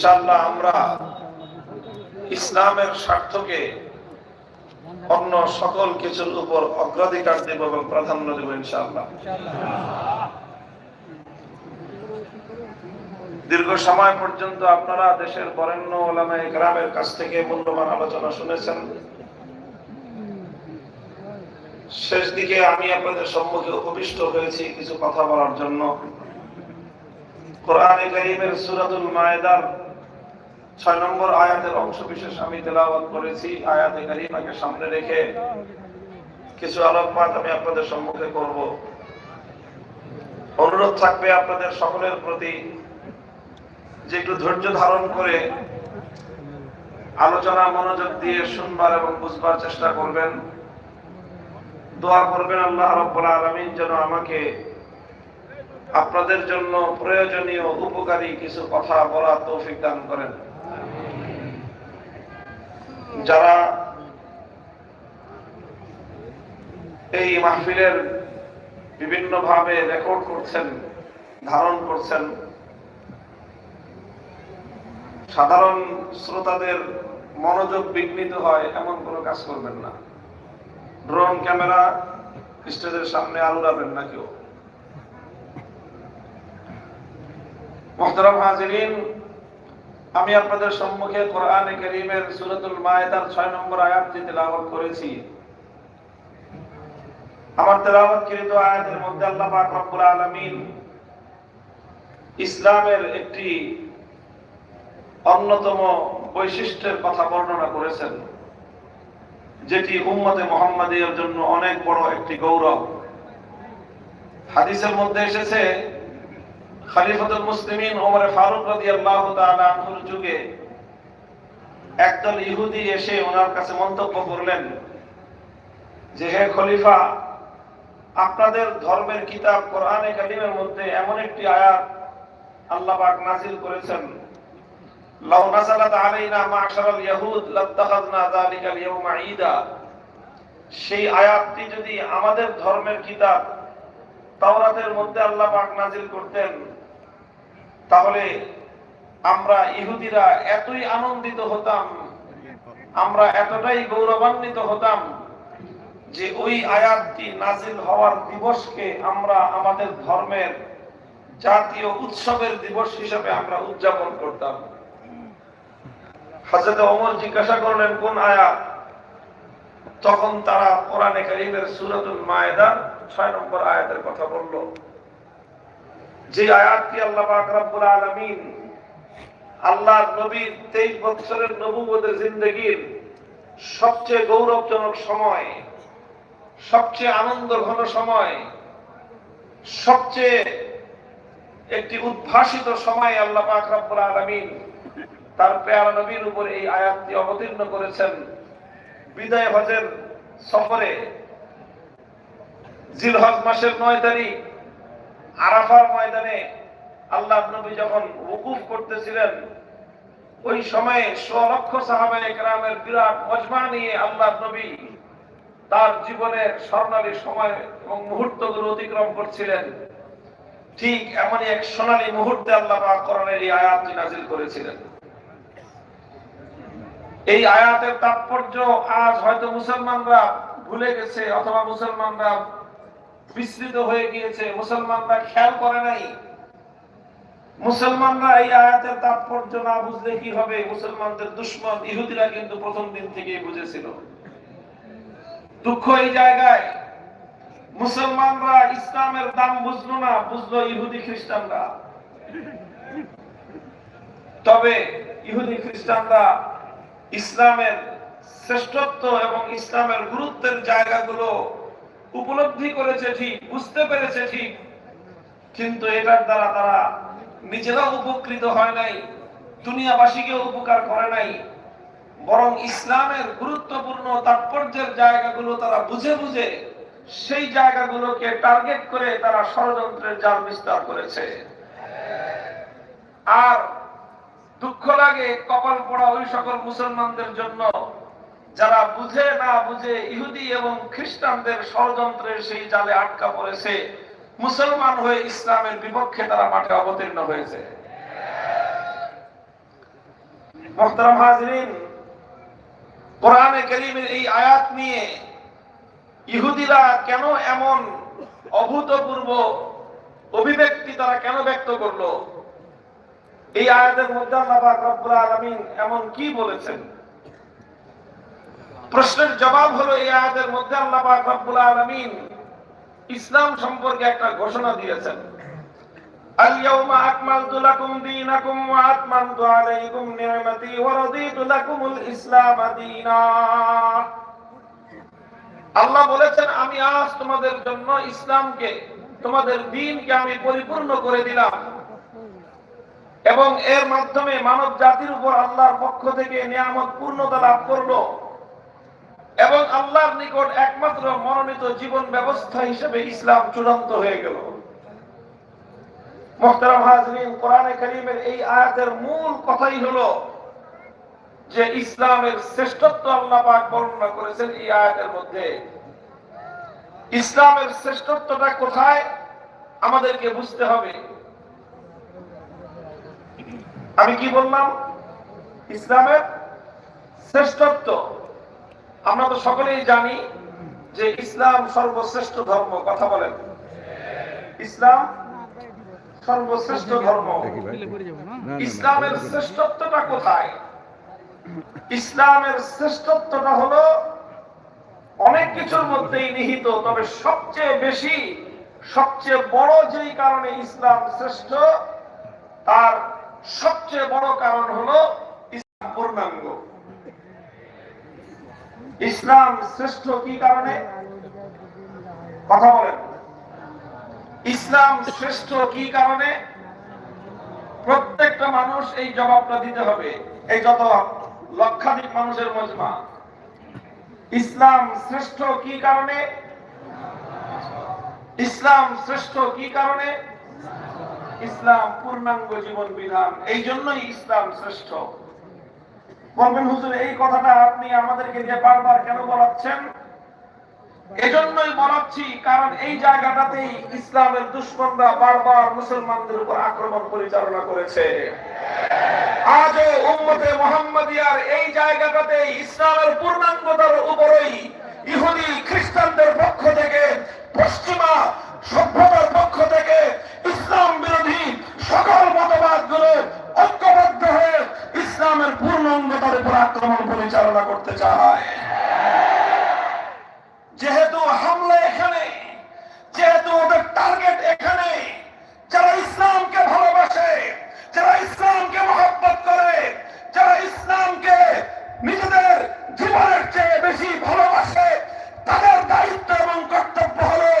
ইনশাআল্লাহ আমরা ইসলামের স্বার্থকে অন্য সকল কিছুর উপর অগ্রাধিকার দেব এবং প্রাধান্য দেব ইনশাআল্লাহ। দীর্ঘ সময় পর্যন্ত আপনারা দেশের বরেণ্য ওলামায়ে গ্রামের কাছ থেকে মূল্যবান আলোচনা শুনেছেন। শেষ দিকে আমি আপনাদের সম্মুখে উপবিষ্ট হয়েছি কিছু কথা বলার জন্য। কোরআনে কারীমের সূরাতুল মায়েদার ছয় নম্বর আয়াতের অংশ বিশেষ আমি তেলাওয়াত করেছি। আয়াতে কারিমাকে সামনে রেখে কিছু আলোকপাত আমি আপনাদের সম্মুখে করব। অনুরোধ থাকবে আপনাদের সকলের প্রতি যে একটু ধৈর্য ধারণ করে আলোচনা, মনোযোগ দিয়ে শুনবার এবং বুঝবার চেষ্টা করবেন। দোয়া করবেন আল্লাহ রাব্বুল আলামিন যেন আমাকে আপনাদের জন্য প্রয়োজনীয় উপকারী কিছু কথা বলার তৌফিক দান করেন। যারা এই মাহফিলের বিভিন্ন ভাবে রেকর্ড করছেন, ধারণ করছেন, সাধারণ শ্রোতাদের মনোযোগ বিঘ্নিত হয়, এমন কোনো কাজ করবেন না। ড্রোন ক্যামেরা স্টেজের সামনে আলুরাবেন না কেউ মোহতরম হাজিরিন, আমি আপনাদের সম্মুখে কোরআনে করিমের সুরতুল মায়েদার ছয় নম্বর আয়াতটি তেলাওয়াত করেছি। আমার তেলাওয়াতকৃত আয়াতের মধ্যে আল্লাহ পাক রব্বুল আলামিন ইসলামের একটি অন্যতম বৈশিষ্ট্যের কথা বর্ণনা করেছেন, যেটি উম্মতে মোহাম্মদের জন্য অনেক বড় একটি গৌরব। হাদিসের মধ্যে এসেছে মুসলিমিন ওমর ফারুক রাদিয়াল্লাহু তাআলা আনহুর যুগে একদল ইহুদি এসে ওনার কাছে মন্তব্য করলেন যে, হে খলিফা, আপনাদের ধর্মের কিতাব কোরআনে কারিমের মধ্যে এমন একটি আয়াত আল্লাহ পাক করেছেন, লাউ নাযালাত আলাইনা মা'শারাল যালিকাল ঈদা সেই আয়াতটি যদি আমাদের ধর্মের কিতাব তাওরাতের মধ্যে আল্লাহ পাক নাযিল করতেন তাহলে আমরা ইহুদিরা এতই আনন্দিত হতাম, আমরা এতটাই গৌরবান্বিত হতাম যে ওই আয়াতটি নাজিল হওয়ার দিবসকে আমরা আমাদের ধর্মের জাতীয় উৎসবের দিবস হিসেবে আমরা উদযাপন করতাম। হযরত ওমর জিজ্ঞাসা করলেন, কোন আয়াত? তখন তারা কোরআনে কারীমের সূরাতুল মায়েদার 6 নম্বর আয়াতের কথা বলল। যে আয়াতটি আল্লাহ পাক রব্বুল আলামিন আল্লাহর নবীর 23 বছরের নবুয়তের জিন্দেগীর সবচেয়ে গৌরবজনক সময়, সবচেয়ে আনন্দ ঘন সময়, সবচেয়ে একটি উদ্ভাসিত সময় আল্লাহ পাক রব্বুল আলামিন তার পেয়ারা নবীর উপর এই আয়াতটি অবতীর্ণ করেছেন। বিদায় হজের সফরে জিলহজ মাসের নয় তারিখ আরাফার ময়দানে আল্লাহ নবী যখন উকুফ করতেছিলেন, ওই সময়ে লক্ষ সাহাবায়ে একরামের বিরাট মজমা নিয়ে আল্লাহ নবী তার জীবনের স্বর্ণালী সময় এবং মুহূর্তগুলো অতিক্রম করছিলেন। ঠিক এমনই এক সোনালী মুহূর্তে আল্লাহ কোরআনের এই আয়াতটি নাজিল করেছিলেন। এই আয়াতের তাৎপর্য আজ হয়তো মুসলমানরা ভুলে গেছে অথবা মুসলমানরা বিস্তৃত হয়ে গিয়েছে। মুসলমানরা খেয়াল করে নাই। মুসলমানরা এই আয়াতের তাৎপর্য না বুঝলে কি হবে? মুসলমানদের দুশ্মন ইহুদিরা কিন্তু প্রথম দিন থেকেই বুঝেছিল। দুঃখ এই জায়গায়। মুসলমানরা ইসলামের দাম বুঝলো না, বুঝলো ইহুদি খ্রিস্টানরা। তবে ইহুদি খ্রিস্টানরা ইসলামের শ্রেষ্ঠত্ব এবং ইসলামের গুরুত্বের জায়গাগুলো উপলব্ধি করেছে ঠিক, বুঝতে পেরেছে ঠিক। কিন্তু এটার দ্বারা তারা নিজেরা উপকৃত হয় নাই দুনিয়াবাসীকে উপকার করে নাই। বরং ইসলামের গুরুত্বপূর্ণ তাৎপর্যের জায়গাগুলো তারা বুঝে বুঝে সেই জায়গাগুলোকে টার্গেট করে তারা ষড়যন্ত্রের জাল বিস্তার করেছে। আর দুঃখ লাগে কপাল পড়া ওই সকল মুসলমানদের জন্য যারা বুঝে না বুঝে ইহুদি এবং খ্রিস্টানদের ষড়যন্ত্রের সেই জালে আটকা পড়েছে, মুসলমান হয়ে ইসলামের বিপক্ষে তারা মাঠে অবতীর্ণ হয়েছে। এই আয়াত নিয়ে ইহুদিরা কেন এমন অভূতপূর্ব অভিব্যক্তি তারা কেন ব্যক্ত করল? এই আয়াতের মধ্যে আল্লাহ রব্বুল আলামিন এমন কি বলেছেন? প্রশ্নের জবাব হলো এই আয়াতের মধ্যে আল্লাহ পাক রব্বুল আলামিন ইসলাম সম্পর্কে একটা ঘোষণা দিয়েছেন। আল ইয়াউমা আকমালতু লাকুম দীনাকুম ওয়া আতমামতু আলাইকুম নি'মাতি ওয়া রাদিতু লাকুমুল ইসলাম দীনা। আল্লাহ বলেছেন, আমি আজ তোমাদের জন্য ইসলামকে, তোমাদের দিনকে আমি পরিপূর্ণ করে দিলাম। এবং এর মাধ্যমে মানব জাতির উপর আল্লাহর পক্ষ থেকে নিয়ামত পূর্ণতা লাভ করল। আল্লাহর নিকট একমাত্র মনোনীত জীবন ব্যবস্থা হিসেবে ইসলাম চূড়ান্ত হয়ে গেল। মোহতারাম হাজরিন, কোরআনে কারীমের এই আয়াতের মূল কথাই হলো যে ইসলামের শ্রেষ্ঠত্ব আল্লাহ পাক বর্ণনা করেছেন এই আয়াতের মধ্যে। ইসলামের শ্রেষ্ঠত্বটা কোথায়? আমাদেরকে বুঝতে হবে। আমি কি বললাম? ইসলামের শ্রেষ্ঠত্ব আমরা তো সকলেই জানি যে ইসলাম সর্বশ্রেষ্ঠ ধর্ম, কথা বলেন। ইসলাম সর্বশ্রেষ্ঠ ধর্ম। ইসলামের শ্রেষ্ঠত্বটা কোথায়? ইসলামের শ্রেষ্ঠত্বটা হলো অনেক কিছুর মধ্যেই নিহিত, তবে সবচেয়ে বেশি, সবচেয়ে বড় যেই কারণে ইসলাম শ্রেষ্ঠ, তার সবচেয়ে বড় কারণ হলো ইসলাম পূর্ণাঙ্গ। ইসলাম শ্রেষ্ঠ কি কারণে? কথা বলেন। ইসলাম শ্রেষ্ঠ কি কারণে? প্রত্যেকটা মানুষ এই জবাবটা দিতে হবে। এই যত লক্ষাধিক মানুষের মজমা। ইসলাম শ্রেষ্ঠ কি কারণে? ইসলাম শ্রেষ্ঠ কি কারণে? ইসলাম পূর্ণাঙ্গ জীবন বিধান। এই জন্যই ইসলাম শ্রেষ্ঠ। বলবেন, হুজুর, এই কথাটা আপনি আমাদেরকে যে বারবার কেন বলাচ্ছেন? এজন্যই বলাচ্ছি, কারণ এই জায়গাটাতেই ইসলামের দুশ্মনরা বারবার মুসলমানদের উপর আক্রমণ পরিচালনা করেছে। আজও উম্মতে মোহাম্মদিয়ার এই জায়গাটাতে ইসলামের পূর্ণাঙ্গতার উপরেই ইহুদি খ্রিস্টানদের পক্ষ থেকে, পশ্চিমা সভ্যতার পক্ষ থেকে ইসলাম বিরোধী সকল মতবাদগুলো ঐক্যবদ্ধ হয়ে ইসলামের পূর্ণাঙ্গতার উপর আক্রমণ পরিচালনা করতে চায়। যেহেতু হামলা এখানে, যেহেতু ওদের টার্গেট এখানে, যারা ইসলামকে ভালোবাসে, যারা ইসলামকে মহব্বত করে, যারা ইসলামকে নিজেদের জীবনের চেয়ে বেশি ভালোবাসে, তাদের দায়িত্ব এবং কর্তব্য হলো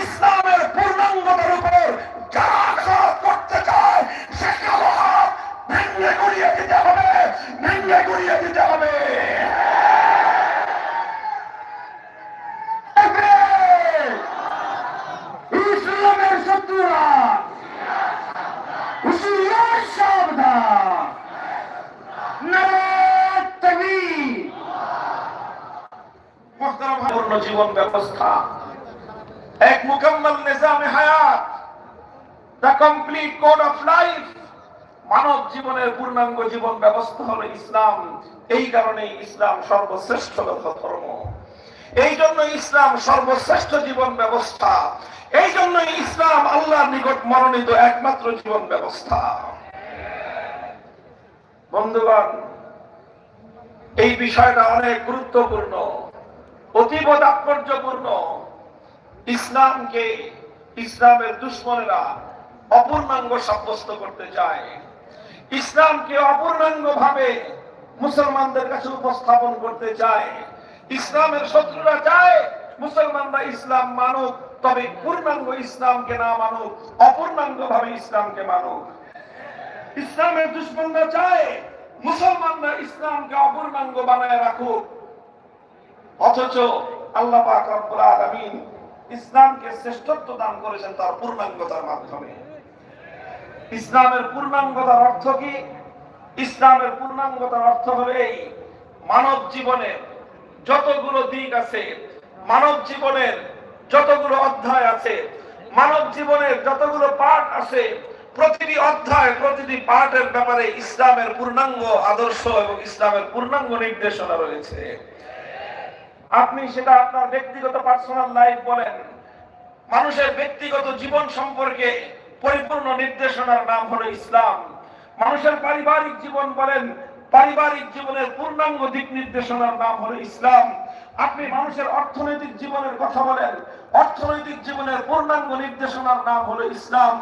ইসলামের পূর্ণাঙ্গতার উপর যারা আঘাত করতে চায় সে কালো হাত ভেঙে গড়িয়ে দিতে হবে ভেঙে গড়িয়ে দিতে হবে। ইসলামের শত্রুরা হুশিয়ার সাবধান। জীবন ব্যবস্থা। এক মুকম্মল নিজামে হায়াত the complete code of life মানব জীবনের পূর্ণাঙ্গ জীবন ব্যবস্থা হলো ইসলাম। এই কারণে ইসলাম সর্বশ্রেষ্ঠ ধর্ম এই জন্য ইসলাম সর্বশ্রেষ্ঠ জীবন ব্যবস্থা। এই জন্য ইসলাম আল্লাহর নিকট মনোনীত একমাত্র জীবন ব্যবস্থা। বন্ধুগণ, এই বিষয়টা অনেক গুরুত্বপূর্ণ, অতীব তাৎপর্যপূর্ণ। ইসলামকে, ইসলামের দুশ্মনেরা অপূর্ণাঙ্গ সাব্যস্ত করতে চায়। ইসলামকে অপূর্ণাঙ্গ ভাবে মুসলমানদের কাছে উপস্থাপন করতে চায়। ইসলামের শত্রুরা চায় মুসলমানরা ইসলাম মানুক, তবে পূর্ণাঙ্গ ইসলামকে না মানুক অপূর্ণাঙ্গ ভাবে ইসলামকে মানুক। ইসলামের দুশ্মনরা চায় মুসলমানরা ইসলামকে অপূর্ণাঙ্গ বানায় রাখুক। অথচ আল্লাহ পাক রব্বুল ইসলামকে শ্রেষ্ঠত্ব দান করেছেন তার পূর্ণাঙ্গতার মাধ্যমে। ইসলামের পূর্ণাঙ্গতার অর্থ কি? ইসলামের পূর্ণাঙ্গতার অর্থ হলো এই, মানব জীবনের যতগুলো দিক আছে, মানব জীবনের যতগুলো অধ্যায় আছে, মানব জীবনের যতগুলো পাঠ আছে, প্রতিটি অধ্যায়, প্রতিটি পাঠের ব্যাপারে ইসলামের পূর্ণাঙ্গ আদর্শ এবং ইসলামের পূর্ণাঙ্গ নির্দেশনা রয়েছে। আপনি সেটা আপনার ব্যক্তিগত পার্সোনাল লাইফ বলেন। মানুষের ব্যক্তিগত জীবন সম্পর্কে পরিপূর্ণ নির্দেশনার নাম হলো ইসলাম। মানুষের পারিবারিক জীবন বলেন, পারিবারিক জীবনের পূর্ণাঙ্গ দিক নির্দেশনার নাম হলো ইসলাম। আপনি মানুষের অর্থনৈতিক জীবনের কথা বলেন। অর্থনৈতিক জীবনের পূর্ণাঙ্গ নির্দেশনার নাম হলো ইসলাম।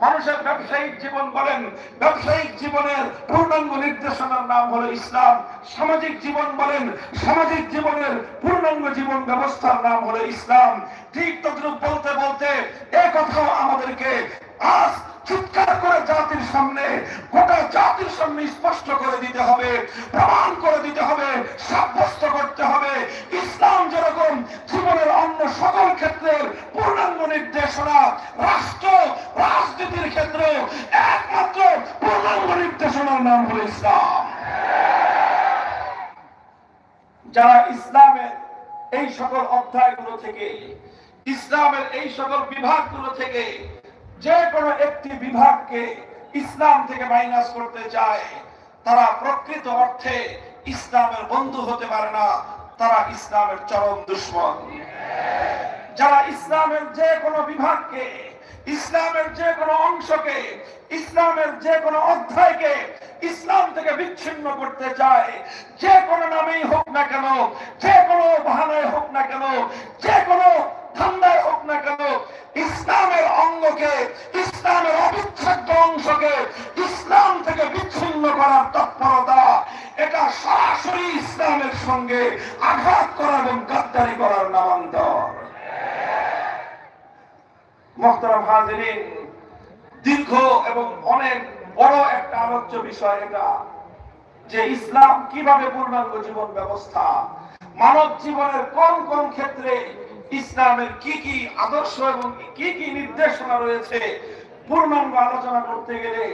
মানুষের ব্যবসায়িক জীবন বলেন, ব্যবসায়িক জীবনের পূর্ণাঙ্গ নির্দেশনার নাম হলো ইসলাম। সামাজিক জীবন বলেন, সামাজিক জীবনের পূর্ণাঙ্গ জীবন ব্যবস্থার নাম হলো ইসলাম। ঠিক তদ্রুপ বলতে বলতে এ কথাও আমাদেরকে আজ চিৎকার করে জাতির সামনে, গোটা জাতির সামনে স্পষ্ট করে দিতে হবে, প্রমাণ করে দিতে হবে, সাব্যস্ত করতে হবে। ইসলাম যেরকম জীবনের অন্য সকল ক্ষেত্রের পূর্ণাঙ্গ নির্দেশনা, রাষ্ট্র, রাজনীতির ক্ষেত্রে, একমাত্র পূর্ণাঙ্গ নির্দেশনার নাম হল ইসলাম। যারা ইসলামের এই সকল অধ্যায়গুলো থেকে, ইসলামের এই সকল বিভাগগুলো থেকে যে কোনো একটি বিভাগকে ইসলাম থেকে মাইনাস করতে চায়, তারা প্রকৃত অর্থে ইসলামের বন্ধু হতে পারে না, তারা ইসলামের চরম দুশ্মন। যারা ইসলামের যে কোনো বিভাগকে, ইসলামের যে কোনো অংশকে, ইসলামের যে কোনো অধ্যায়কে ইসলাম থেকে বিচ্ছিন্ন করতে চায়, যে কোনো নামেই হোক না কেন, যে কোনো বাহানায় হোক না কেন, যে কোনো ঠান্ডায় হোক না কেন ইসলামের ইসলামের অবিচ্ছেদ্য অংশকে ইসলাম থেকে বিচ্ছিন্ন করার তৎপরতা, এটা সরাসরি ইসলামের সঙ্গে আঘাত করা এবং গাদ্দারি করার নামান্তর। দীর্ঘ এবং অনেক বড় একটা আলোচ্য বিষয় এটা যে ইসলাম কীভাবে পূর্ণাঙ্গ জীবন ব্যবস্থা, মানব জীবনের কোন কোন ক্ষেত্রে ইসলামের কি কি আদর্শ এবং কি কি নির্দেশনা রয়েছে, পূর্ণাঙ্গ আলোচনা করতে গেলে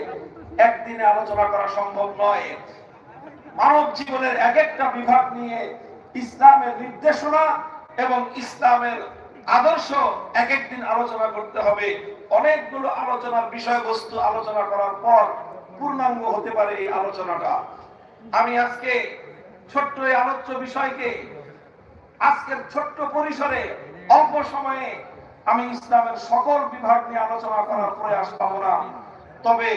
একদিনে আলোচনা করা সম্ভব নয়। মানব জীবনের এক একটা বিভাগ নিয়ে ইসলামের নির্দেশনা এবং ইসলামের আদর্শ এক একদিন আলোচনা করতে হবে। অনেকগুলো আলোচনার বিষয়বস্তু আলোচনা করার পর পূর্ণাঙ্গ হতে পারে এই আলোচনাটা। আমি আজকে ছোট্ট এই আলোচ্য বিষয়কে আজকের ছোট্ট পরিসরে অল্প সময়ে আমি ইসলামের সকল বিভাগ নিয়ে আলোচনা করার প্রয়াস পাবো না। তবে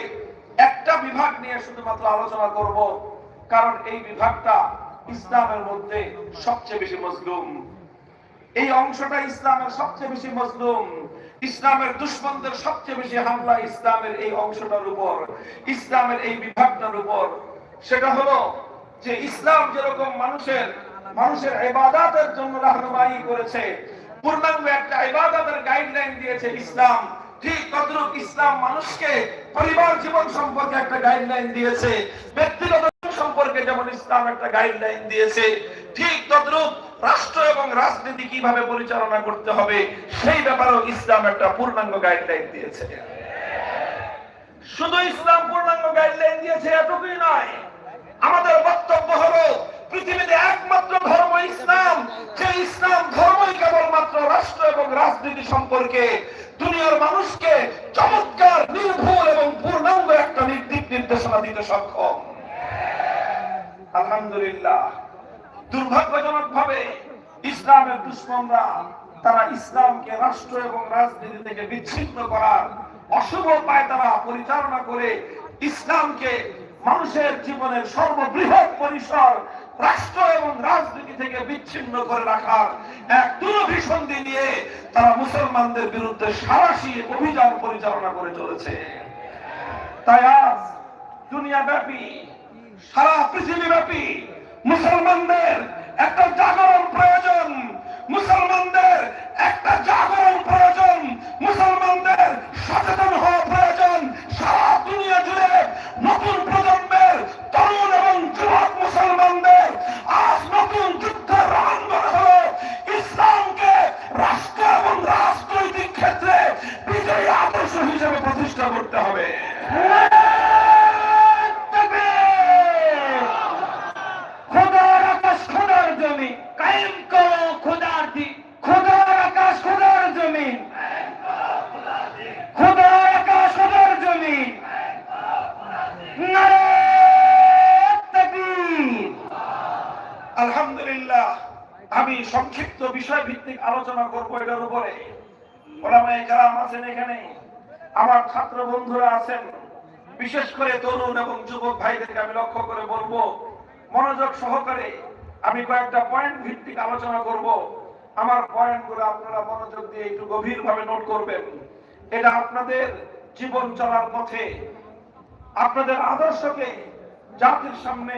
একটা বিভাগ নিয়ে শুধুমাত্র আলোচনা করব, কারণ এই বিভাগটা ইসলামের মধ্যে সবচেয়ে বেশি মজলুম। এই অংশটা ইসলামের সবচেয়ে বেশি মজলুম। ইসলামের দুশ্মনদের সবচেয়ে বেশি হামলা ইসলামের এই অংশটার উপর, ইসলামের এই বিভাগটার উপর। সেটা হলো যে ইসলাম যেরকম মানুষের মানুষের ইবাদতের জন্য রাহনুমাই করেছে পূর্ণাঙ্গ একটা ইবাদতের গাইডলাইন দিয়েছে ইসলাম। ঠিক ইসলাম মানুষকে পরিবার জীবন সম্পর্কে একটা গাইডলাইন দিয়েছে। ব্যক্তিগত সম্পর্কে যেমন ইসলাম একটা গাইডলাইন দিয়েছে, ঠিক রাষ্ট্র এবং রাজনীতি কীভাবে পরিচালনা করতে হবে, সেই ব্যাপারেও ইসলাম একটা পূর্ণাঙ্গ গাইডলাইন দিয়েছে। শুধু ইসলাম পূর্ণাঙ্গ গাইডলাইন দিয়েছে এটুকুই নয়, আমাদের বক্তব্য হলো, পৃথিবীতে একমাত্র ধর্ম ইসলাম, যে রাষ্ট্র এবং রাজনীতি সম্পর্কে দুনিয়ার মানুষকে চমৎকার, নির্ভুল এবং পূর্ণাঙ্গ একটা দিক নির্দেশনা দিতে সক্ষম। আলহামদুলিল্লাহ। দুর্ভাগ্যজনক ভাবে ইসলামের দুশ্মনরা তারা ইসলামকে রাষ্ট্র এবং রাজনীতি থেকে বিচ্ছিন্ন করার অশুভ পায় তারা পরিচালনা করে ইসলামকে মানুষের জীবনের সর্ববৃহৎ পরিসর রাষ্ট্র এবং রাজনীতি থেকে বিচ্ছিন্ন করে রাখার এক দূরভিসন্ধি নিয়ে তারা মুসলমানদের বিরুদ্ধে সারাশি অভিযান পরিচালনা করে চলেছে। তাই আজ দুনিয়া ব্যাপী সারা পৃথিবী ব্যাপী মুসলমানদের একটা জাগরণ প্রয়োজন, মুসলমানদের একটা জাগরণ প্রয়োজন, মুসলমানদের সচেতন হওয়া প্রয়োজন। সারা দুনিয়া জুড়ে নতুন প্রজন্মের তরুণ এবং যুবক মুসলমানদের আমি সংক্ষিপ্ত বিষয় ভিত্তিক আলোচনা করব এটার উপরে। আছেন এখানে, আমার ছাত্র বন্ধুরা আছেন, বিশেষ করে তরুণ এবং যুবক ভাইদেরকে আমি লক্ষ্য করে বলব, মনোযোগ সহকারে আমি কয়েকটা পয়েন্ট ভিত্তিক আলোচনা করব। আমার পয়েন্টগুলো আপনারা মনোযোগ দিয়ে একটু গভীরভাবে নোট করবেন। এটা আপনাদের জীবন চলার পথে, আপনাদের আদর্শকে জাতির সামনে